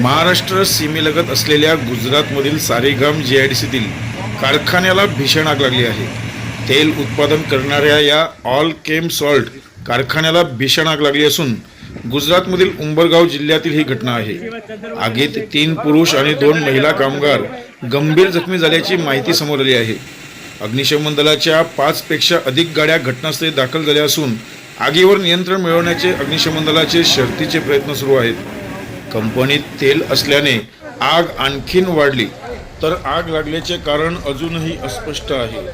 महाराष्ट्र सीमेलगत असलेल्या गुजरातमधील सारेगाम जे आय डी सीतील कारखान्याला भीषण आग लागली आहे. तेल उत्पादन करणाऱ्या या ऑल केम सॉल्ट कारखान्याला भीषण आग लागली असून गुजरातमधील उंबरगाव जिल्ह्यातील ही घटना आहे. आगीत तीन पुरुष आणि दोन महिला कामगार गंभीर जखमी झाल्याची माहिती समोर आली आहे. अग्निशमन दलाच्या पाचपेक्षा अधिक गाड्या घटनास्थळी दाखल झाल्या असून आगीवर नियंत्रण मिळवण्याचे अग्निशमन दलाचे शर्तीचे प्रयत्न सुरू आहेत. कंपनीत तेल असल्याने आग आणखीन वाढली. तर आग लागल्याचे कारण अजूनही अस्पष्ट आहे.